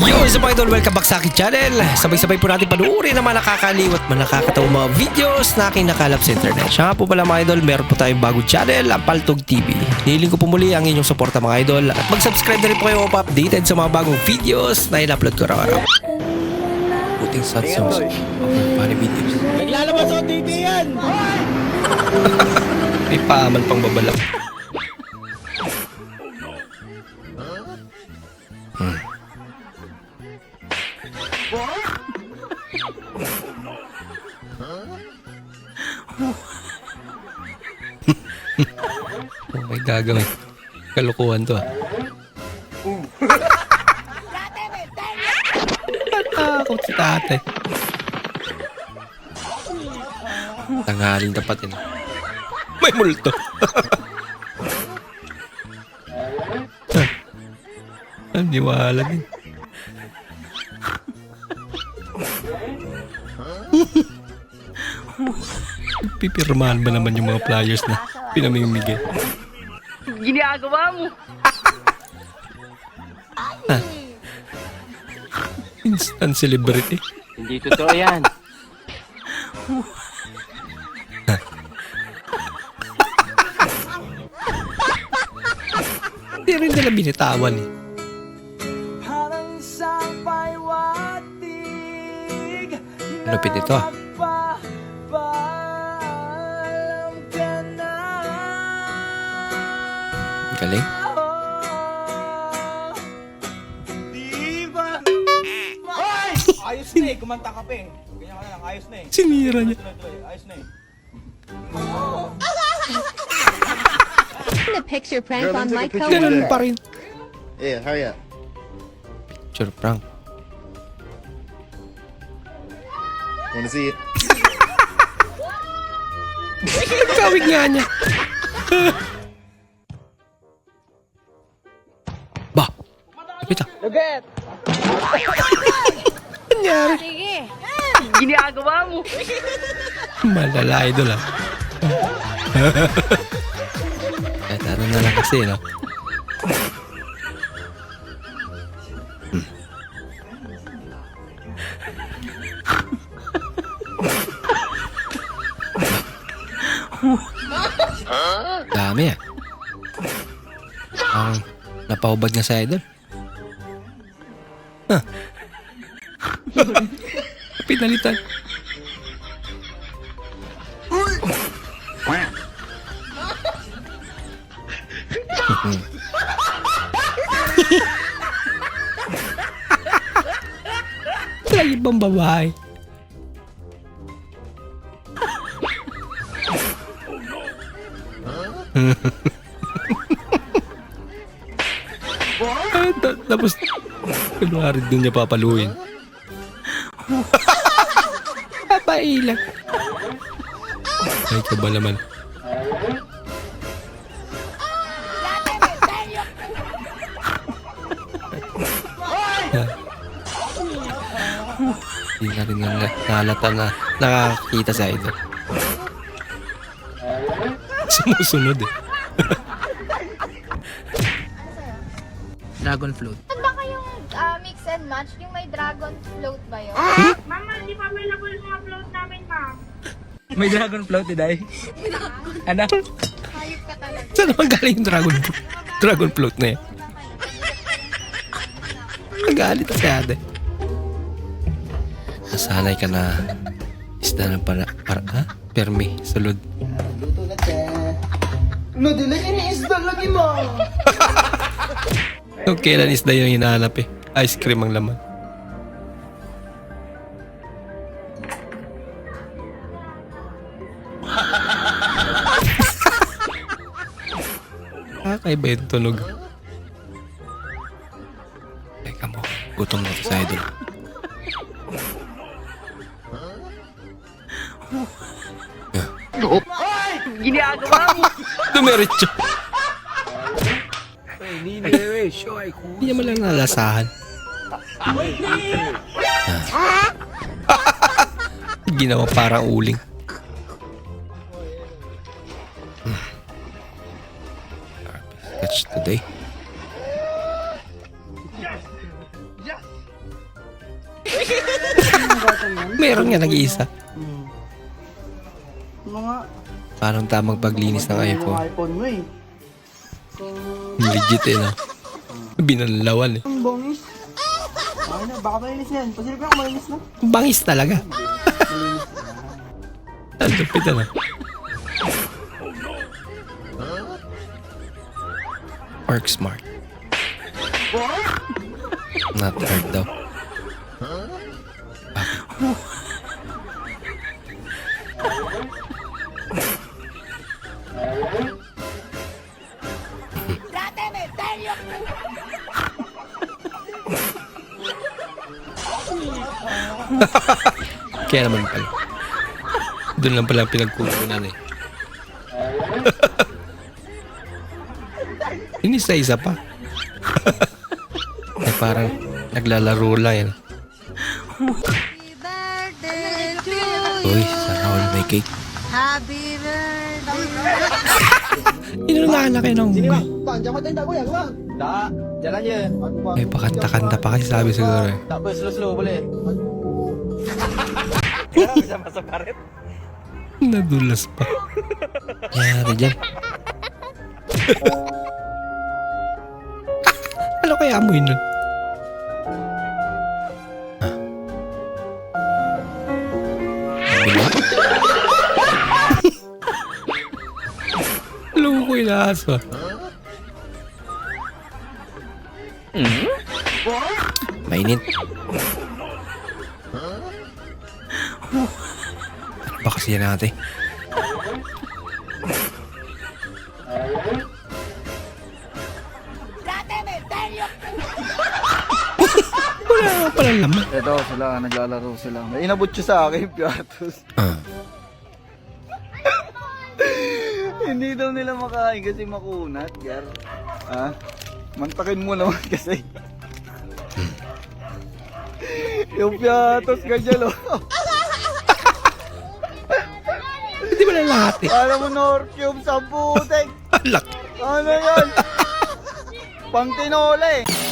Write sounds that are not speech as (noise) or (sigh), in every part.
Yo, sa mga idol, welcome back sa aking channel. Sabay-sabay po natin panuorin ang mga nakakaliw at nakakatawang mga videos na aking nakalap sa internet. Siya nga po pala mga idol, meron po tayong bagong channel, ang Paltog TV. Nihiling ko po muli ang inyong suporta mga idol at mag-subscribe na rin po kayo upang updated sa mga bagong videos na in-upload ko araw-araw. Puting sat sa mga funny videos. Naglalabas sa TV yan! (laughs) May paaman pang babalak. (laughs) oh, may gagawin. Kalukuhan to ah. Natakot si tate. Tanghaling tapat yun. May multo. Ang (laughs) niwala din. Pipirmahan ba naman yung mga flyers na pinamimigay? Ginagawa mo. Instant celebrity. Hindi totoo yan. Hindi rin nila binitawan eh. Lupit ito ah. Galing. Ayos na eh, kumanta ka pa eh. Ganyan ka na lang, ayos na eh. Sinira niya. Tuloy, tuloy, ayos na eh. the picture prank Girl, on my take a picture of Ganun pa rin. Yeah, hurry up. Picture prank. Want to see it? Kawig nga niya. ba? Kita. Luget! Nangyari. Ginagawa mo. Malala idol ah. Kahit ano na lang kasi, no? (laughs) Dami ah. Ang napahubad nga sa idol. Huh. (laughs) Pinalitan. Wala ibang babae. Ah, ta- tapos, kunwari doon niya papaluin. Papailan. Ay, kaba naman. Hindi na rin na nalata na nakakita sa idol. Sumusunod eh. Dragon float. Ano ba kayong ah, mix and match? Yung may dragon float ba yun? Mama, di pa available yung mga float namin, ma'am. May dragon float, Diday. Ano? Hayop ka talaga. Saan naman galing yung dragon, dragon float na yan? Nagalit si ate. Nasanay ka na isda na para, para, ha? Permi, sulod. Nadila ka ni isda lagi mo! (laughs) Kung kailan isda yung hinahanap eh. Ice cream ang laman. Kakaiba yung tunog. Teka mo, gutom na sa idol. Ginagawa mo. (laughs) Dumiretso. Hindi niya malang nalasahan. Ah. Ginawa parang uling. Catch today. Meron nga nag-iisa. Parang tamang paglinis ng iPhone. iPhone mo eh. Legit eh, no? Binanlawan eh. Ang bongis. Ay na, baka malinis na yan. Pasilip ko malinis na. Bangis talaga. Ang lupit na. Work smart. Not hard daw. (laughs) Kaya naman pala. Doon lang pala pinagkukunan eh. (laughs) Inis na isa pa. (laughs) eh, parang naglalaro lang yan. Uy, sana all may cake. Happy birthday. Inunahan na kayo ng je. May pakanta-kanta pa kasi sabi siguro eh. Tak apa, slow-slow boleh. Sekarang bisa masuk karet. Nadulas pa. Yari dyan. ano kaya amoy nun? Ah. Diba? Loko ko yung aso. Mainit. Ano ba kasi yan ate? Wala nga pala laman. Ito sila, naglalaro sila. May inabot siya sa akin, (laughs) Piatos. Ah. (laughs) Hindi daw nila makain kasi makunat, gar. Ha? Mantakin mo naman (laughs) kasi. Yung Piatos, ganyan oh. Mo na lahat eh. Alam mo, Norcube sa putek. Alak. (laughs) Ano yan? (laughs) Pang tinole.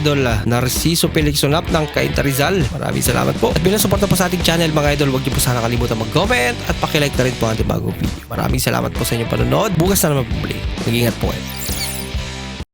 idol ah, Narciso Felix Sonap ng Cainta Rizal. Maraming salamat po. At bilang suporta po sa ating channel mga idol, huwag niyo po sana kalimutan mag-comment at pakilike na rin po ang ating bagong video. Maraming salamat po sa inyong panonood. Bukas na naman po muli. Mag-ingat po kayo.